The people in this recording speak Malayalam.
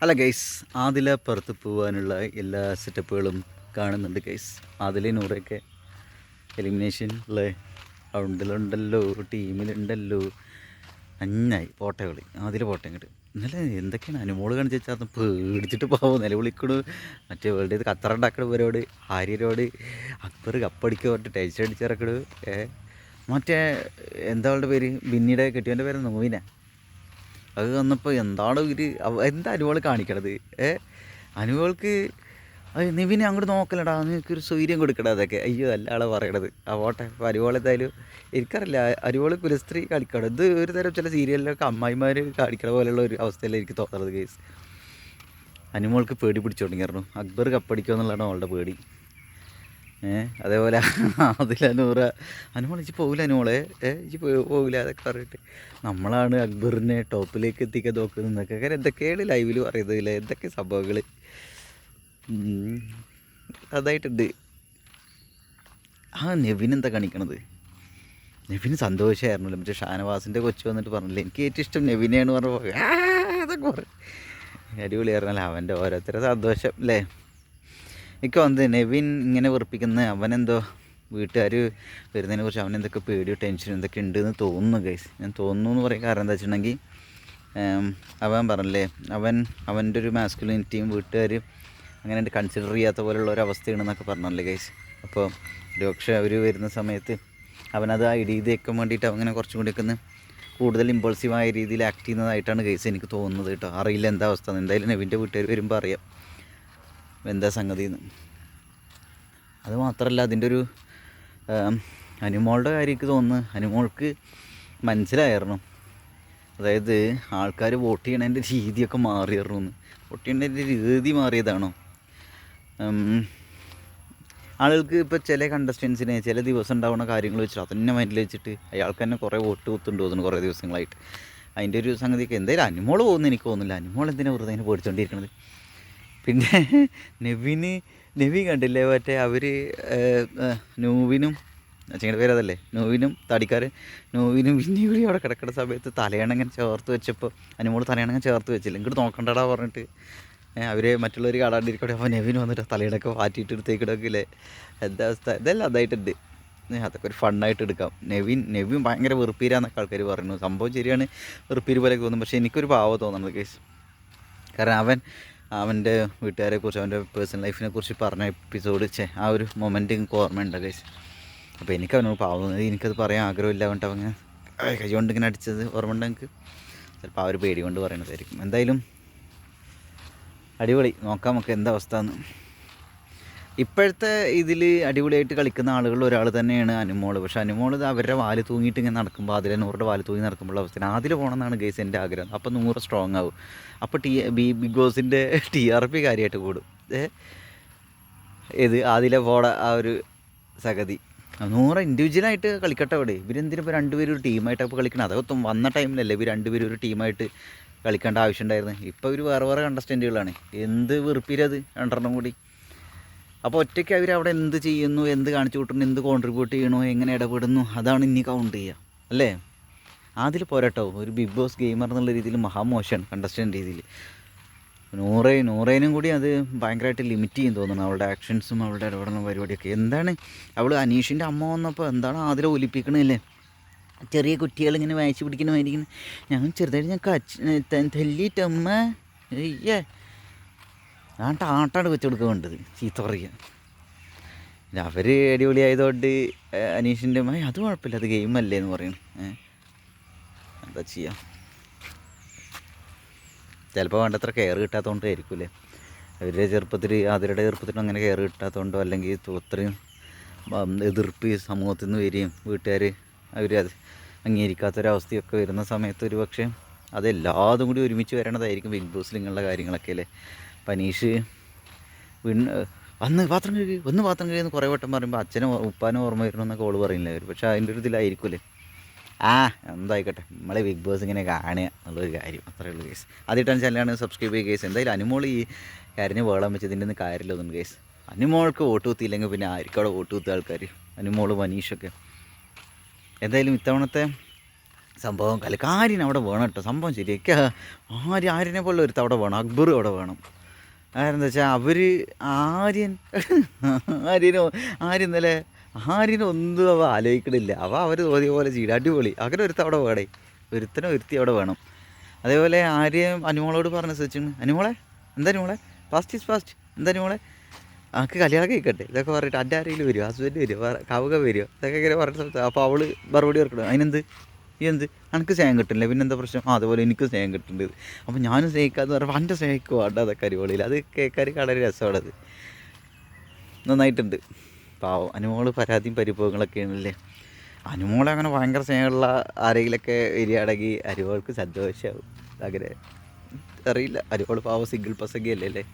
അല്ല ഗൈസ് ആദില പുറത്ത് പോകാനുള്ള എല്ലാ സെറ്റപ്പുകളും കാണുന്നുണ്ട് ഗൈസ് ആദില നൂറൊക്കെ അല്ലേ റൗണ്ടിലുണ്ടല്ലോ ടീമിലുണ്ടല്ലോ നന്നായി പോട്ടെ കളി ആദില പോട്ടെ ഇങ്ങോട്ട്. ഇന്നലെ എന്തൊക്കെയാണ് അനുമോൾ കാണിച്ച് വെച്ചാൽ പേടിച്ചിട്ട് പോവും നിലവിളിക്കണു. മറ്റേ വേൾഡ് ചെയ്ത് ഖത്തർ ഉണ്ടാക്കണ ഇവരോട് ആര്യരോട് അക്ബർ കപ്പടിക്കുക പറഞ്ഞിട്ട് ടെൻഷൻ അടിച്ചിറക്കണു. ഏ? മറ്റേ എന്താ അവളുടെ പേര്? ബിന്നിയുടെ കെട്ടിയവന്റെ പേര് നോവിനാ അത് വന്നപ്പോൾ എന്താണ് അവ- എന്താ അനുവൾ കാണിക്കണത്? ഏ? അനുവൾക്ക് നിവിനെ അങ്ങോട്ട് നോക്കലടാ നിനക്കൊരു സൗകര്യം കൊടുക്കടാ അതൊക്കെ. അയ്യോ അല്ല ആളെ പറയണത് ആ ഓട്ടെ എന്തായാലും എനിക്കറിയില്ല അരുവോൾ കുലസ്ത്രീ കളിക്കണം ഇത് ഒരു തരം ചില സീരിയലിലൊക്കെ അമ്മായിമാർ കാണിക്കണ പോലെയുള്ള ഒരു അവസ്ഥയിൽ എനിക്ക് തോന്നുന്നത് കേസ് അനുമോൾക്ക് പേടി പിടിച്ചു തുടങ്ങിയിരുന്നു അക്ബർ കപ്പടിക്കുമെന്നുള്ളതാണ് അവളുടെ പേടി. ഏ അതേപോലെ അതില നൂറ. അനുമോൾ ഇച്ചി പോകില്ല അനുമോളെ? ഏഹ് ഇച്ചി പോകില്ല അതൊക്കെ പറഞ്ഞിട്ട്. നമ്മളാണ് അക്ബറിനെ ടോപ്പിലേക്ക് എത്തിക്കാൻ നോക്കുന്നത് എന്നൊക്കെ. കാര്യം എന്തൊക്കെയാണ് ലൈവിൽ പറയുന്നത് ഇല്ലേ എന്തൊക്കെ സംഭവങ്ങൾ അതായിട്ടുണ്ട്. ആ നെവിൻ എന്താ കാണിക്കണത്? നെവിന് സന്തോഷമായിരുന്നല്ലോ മറ്റേ ഷാനവാസിന്റെ കൊച്ചു വന്നിട്ട് പറഞ്ഞില്ലേ? എനിക്ക് ഏറ്റവും ഇഷ്ടം നെവിനെയാണ് പറഞ്ഞപ്പോൾ അതൊക്കെ പറയും അടിപൊളിയായിരുന്നല്ലോ അവന്റെ ഓരോരുത്തരുടെ സന്തോഷം അല്ലേ? എനിക്ക് വന്നത് നെവിൻ ഇങ്ങനെ വെറുപ്പിക്കുന്ന അവനെന്തോ വീട്ടുകാർ വരുന്നതിനെ കുറിച്ച് അവൻ എന്തൊക്കെ പേടിയോ ടെൻഷനോ എന്തൊക്കെ ഉണ്ടെന്ന് തോന്നുന്നു ഗൈസ് ഞാൻ തോന്നുന്നു എന്ന് പറയാൻ കാരണം എന്താ വെച്ചിട്ടുണ്ടെങ്കിൽ അവൻ പറഞ്ഞില്ലേ അവൻ അവന്റെ ഒരു മാസ്കുലിനിറ്റിയും വീട്ടുകാർ അങ്ങനെ കൺസിഡർ ചെയ്യാത്ത പോലുള്ള ഒരു അവസ്ഥയാണെന്നൊക്കെ പറഞ്ഞല്ലേ ഗൈസ് അപ്പോൾ പക്ഷേ അവർ വരുന്ന സമയത്ത് അവനത് ആ ഇടി ഇതേക്കാൻ വേണ്ടിയിട്ട് അങ്ങനെ കുറച്ചും കൂടി ഒന്ന് കൂടുതൽ ഇമ്പൾസീവായ രീതിയിൽ ആക്ട് ചെയ്യുന്നതായിട്ടാണ് കേസ് എനിക്ക് തോന്നുന്നത് കേട്ടോ. അറിയില്ല എന്താ അവസ്ഥ. എന്തായാലും നെവിന്റെ വീട്ടുകാർ വരുമ്പോൾ അറിയാം. എന്താ സംഗതി എന്ന്. അത് മാത്രമല്ല അതിന്റെ ഒരു അനുമോളുടെ കാര്യമൊക്കെ തോന്നുന്നു. അനുമോൾക്ക് മനസ്സിലായിരുന്നു. അതായത് ആൾക്കാർ വോട്ട് ചെയ്യണതിന്റെ രീതിയൊക്കെ മാറിയിരുന്നു എന്ന്. വോട്ട് ചെയ്യണതിന്റെ രീതി മാറിയതാണോ? ആളുകൾക്ക് ഇപ്പോൾ ചില കണ്ടസ്റ്റൻസിനെ ചില ദിവസം ഉണ്ടാവുന്ന കാര്യങ്ങൾ വെച്ചിട്ട് അതന്നെ മൈൻഡിൽ വെച്ചിട്ട് അയാൾക്ക് തന്നെ കുറേ വോട്ട് കുത്തുണ്ട് തോന്നുന്നു കുറേ ദിവസങ്ങളായിട്ട്. അതിന്റെ ഒരു സംഗതിയൊക്കെ എന്തായാലും അനുമോൾ പോകുന്നു എനിക്ക് തോന്നുന്നില്ല. അനുമോൾ എന്തിനാണ് വെറുതെ അതിനെ പേടിച്ചുകൊണ്ടിരിക്കണത് പിന്നെ നെവിന് നെവി കണ്ടില്ലേ മറ്റേ അവർ നൂവിനും അച്ഛന്റെ പേര് അതല്ലേ നൂവിനും തടിക്കാരൻ നൂവിനും പിന്നെ കൂടി അവിടെ കിടക്കുന്ന സമയത്ത് തലയണങ്ങനെ ചേർത്ത് വെച്ചപ്പോൾ അനുമോൾ തലയണങ്ങനെ ചേർത്ത് വെച്ചില്ല. ഇങ്ങോട്ട് നോക്കണ്ടടാ പറഞ്ഞിട്ട്. അവർ മറ്റുള്ളവർ കാണാണ്ടിരിക്കട്ടെ അപ്പോൾ നെവിൻ വന്നിട്ട് തലയിടൊക്കെ മാറ്റിയിട്ട് എടുത്തേക്കിടക്കില്ലേ. എന്താ അവസ്ഥ? ഇതെല്ലാം അതായിട്ടുണ്ട്. അതൊക്കെ ഒരു ഫണ്ണായിട്ട് എടുക്കാം. നെവിൻ നെവിൻ ഭയങ്കര വെറുപ്പീരാന്നൊക്കെ ആൾക്കാർ പറയുന്നു. സംഭവം ശരിയാണ്. വെറുപ്പീര് പോലെ തോന്നും. പക്ഷേ എനിക്കൊരു പാവം തോന്നുന്നത് കേസ്. കാരണം അവൻ അവന്റെ വീട്ടുകാരെ കുറിച്ച് അവന്റെ പേഴ്സണൽ ലൈഫിനെ കുറിച്ച് പറഞ്ഞ എപ്പിസോഡ് ചേ ആ ഒരു മൊമെന്റ് എനിക്ക് ഓർമ്മയുണ്ട് ഗൈസ് അപ്പോൾ എനിക്ക് അവനോട് പാവം തോന്നി എനിക്കത് പറയാൻ ആഗ്രഹമില്ല അവന്റെ അവങ്ങ് കൈ കൊണ്ട് ഇങ്ങനെ അടിച്ചത് ഓർമ്മ ഉണ്ട് എനിക്ക് ചിലപ്പോൾ ആ ഒരു പേടി കൊണ്ട് പറയണതായിരിക്കും. എന്തായാലും അടിപൊളി. നോക്കാം നമുക്ക് എന്താ അവസ്ഥ എന്ന്. ഇപ്പോഴത്തെ ഇതിൽ അടിപൊളിയായിട്ട് കളിക്കുന്ന ആളുകൾ ഒരാൾ തന്നെയാണ് അനുമോൾ പക്ഷേ അനുമോൾ ഇത് അവരുടെ വാൽ തൂങ്ങിയിട്ട് ഇങ്ങനെ നടക്കുമ്പോൾ അതിലെ നൂറുടെ വാൽ തൂങ്ങി നടക്കുമ്പോൾ അവസ്ഥ അതിൽ പോകണമെന്നാണ് ഗേസ് എന്റെ ആഗ്രഹം. അപ്പോൾ നൂറ് സ്ട്രോങ് ആവും. അപ്പോൾ ടി ബി ബിഗ് ബോസിന്റെ ടി ആർ പി കാര്യമായിട്ട് കൂടും. ഏത്? അതിലെ പോട ആ ഒരു സഗതി. നൂറ് ഇൻഡിവിജ്വലായിട്ട് കളിക്കട്ടെ അവിടെ. ഇവരെന്തിനും ഇപ്പോൾ രണ്ടുപേരും ഒരു ടീമായിട്ട് അപ്പോൾ കളിക്കണം? അതൊത്തും വന്ന ടൈമിലല്ലേ ഇവർ രണ്ടുപേരും ഒരു ടീമായിട്ട് കളിക്കേണ്ട ആവശ്യമുണ്ടായിരുന്നു ഇപ്പോൾ ഇവർ വേറെ വേറെ കണ്ടസ്റ്റന്റുകളാണ് എന്ത് വെറുപ്പിരത് രണ്ടെണ്ണം കൂടി. അപ്പോൾ ഒറ്റയ്ക്ക് അവർ അവിടെ എന്ത് ചെയ്യുന്നു എന്ത് കാണിച്ചു കൂട്ടുന്നു എന്ത് കോൺട്രിബ്യൂട്ട് ചെയ്യണു എങ്ങനെ ഇടപെടുന്നു അതാണ് ഇനി കൗണ്ട് ചെയ്യുക അല്ലേ? അതിൽ പോരാട്ടോ. ഒരു ബിഗ് ബോസ് ഗെയിമർ എന്നുള്ള രീതിയിൽ മഹാമോശമാണ് കണ്ടസ്റ്റന്റ് രീതിയിൽ. നൂറേ നൂറേനും കൂടി അത് ഭയങ്കരമായിട്ട് ലിമിറ്റ് ചെയ്യും തോന്നുന്നു. അവളുടെ ആക്ഷൻസും അവളുടെ ഇടപെടുന്ന പരിപാടിയൊക്കെ. എന്താണ്? അവൾ അനീഷിന്റെ അമ്മ വന്നപ്പോൾ എന്താണ് അതിലെ ഒലിപ്പിക്കണില്ലേ ചെറിയ കുട്ടികൾ ഇങ്ങനെ വായിച്ച് പിടിക്കുന്ന മാതിരിക്കുന്നു ഞാൻ ചെറുതായിട്ട് ഞാൻ കച്ച് തല്ലിയിട്ടമ്മ അയ്യേ. ഞാൻ ആട്ടാണ് വെച്ച് കൊടുക്കുക വേണ്ടത് ചീത്ത പറയുക അവർ അടിപൊളിയായതുകൊണ്ട് അനീഷിന്റെ അമ്മ അത് കുഴപ്പമില്ല അത് ഗെയിമല്ലേ എന്ന് പറയണം എന്താ ചെയ്യാം? ചിലപ്പോൾ വേണ്ടത്ര കെയർ കിട്ടാത്തതുകൊണ്ടായിരിക്കും അല്ലേ അവരുടെ ചെറുപ്പത്തിൽ അതിരുടെ ചെറുപ്പത്തിൽ അങ്ങനെ കെയർ കിട്ടാത്തതുകൊണ്ടോ അല്ലെങ്കിൽ അത്രയും എതിർപ്പ് സമൂഹത്തിൽ നിന്ന് വരികയും വീട്ടുകാർ അവർ അത് അംഗീകരിക്കാത്തൊരവസ്ഥയൊക്കെ വരുന്ന സമയത്ത് ഒരു പക്ഷേ അതെല്ലാതും കൂടി ഒരുമിച്ച് വരണതായിരിക്കും ബിഗ് ബോസിൽ ഇങ്ങനെയുള്ള കാര്യങ്ങളൊക്കെ അല്ലേ? പനീഷ് വീണ് വന്ന് പാത്രം കഴുകി വന്ന് പാത്രം കഴുകിയെന്ന് കുറേ വട്ടം പറയുമ്പോൾ അച്ഛനും ഉപ്പാനും ഓർമ്മ വരണം എന്നൊക്കെ ഓൾ പറയില്ല അവർ പക്ഷേ അതിന്റെ ഒരു ഇതിലായിരിക്കുമല്ലേ ആ എന്തായിക്കോട്ടെ. നമ്മളെ ബിഗ് ബോസ് ഇങ്ങനെ കാണുക എന്നുള്ളൊരു കാര്യം. അത്രയേ ഉള്ളൂ കേസ് ആദ്യമായിട്ടാണ് ചെല്ലാണ് സബ്സ്ക്രൈബ് ചെയ്യുക കേസ് എന്തായാലും അനുമോൾ ഈ കാര്യം വേളം വെച്ചതിന്റെ ഒന്നും കാര്യമില്ലൊന്നും കേസ് അനുമോൾക്ക് വോട്ട് കുത്തിയില്ലെങ്കിൽ പിന്നെ ആർക്കും അവിടെ വോട്ട് കുത്തിയ ആൾക്കാർ അനുമോൾ മനീഷൊക്കെ എന്തായാലും ഇത്തവണത്തെ സംഭവം കലക്കാരിന് അവിടെ വേണം കേട്ടോ. സംഭവം ശരിയൊക്കെ ആര് ആരിനെ പോലെ ഒരുത്തവിടെ വേണം. അക്ബർ അവിടെ വേണം. ആരെന്താ വെച്ചാൽ അവർ ആര്യൻ. ആര്യനോ ആര്യൻ ഇന്നലെ ആര്യനൊന്നും അവ ആലോചിക്കണില്ല. അവ അവർ തോന്നിയ പോലെ അടിപൊളി. അങ്ങനെ ഒരുത്ത അവിടെ വേണേ. ഒരുത്തനെ ഒരുത്തി അവിടെ വേണം. അതേപോലെ ആര്യൻ അനുമോളോട് പറഞ്ഞ സച്ചിന് അനുമോളെ എന്താ അനുമോളെ? ഫാസ്റ്റ് ഈസ് ഫാസ്റ്റ് എന്താ അനുമോളെ? ആക്ക് കല്യാണം കഴിക്കട്ടെ. ഇതൊക്കെ പറഞ്ഞിട്ട് എന്റെ ആരെങ്കിലും വരുമോ ഹസ്ബൻഡ് വരുമോ കവുക വരുമോ ഇതൊക്കെ ഇങ്ങനെ പറഞ്ഞ സ്ഥലത്ത് അപ്പോൾ അവൾ മറുപടി ഓർക്കണം അതിനെന്ത്? എന്ത്? എനിക്ക് സ്നേഹം കിട്ടുന്നില്ല പിന്നെ എന്താ പ്രശ്നം? ആ അതുപോലെ എനിക്ക് സ്നേഹം കിട്ടുന്നുണ്ട് അപ്പോൾ ഞാനും സ്നേഹിക്കാന്ന് പറയുമ്പോൾ എന്റെ സ്നേഹിക്കും വേണ്ട അതൊക്കെ അരിപൊളിയിൽ അത് കേൾക്കാൻ വളരെ രസമാണത്. നന്നായിട്ടുണ്ട്. പാവം. അനുമോൾ പരാതിയും പരിഭവങ്ങളൊക്കെയാണല്ലേ അനുമോളെ അങ്ങനെ ഭയങ്കര സ്നേഹമുള്ള ആരെങ്കിലൊക്കെ വരികയാണെങ്കിൽ അനുമോൾക്ക് സന്തോഷമാവും അങ്ങനെ. അറിയില്ല. അനുമോൾ പാവം സിംഗിൾ പസംഗിയല്ലേ അല്ലേ?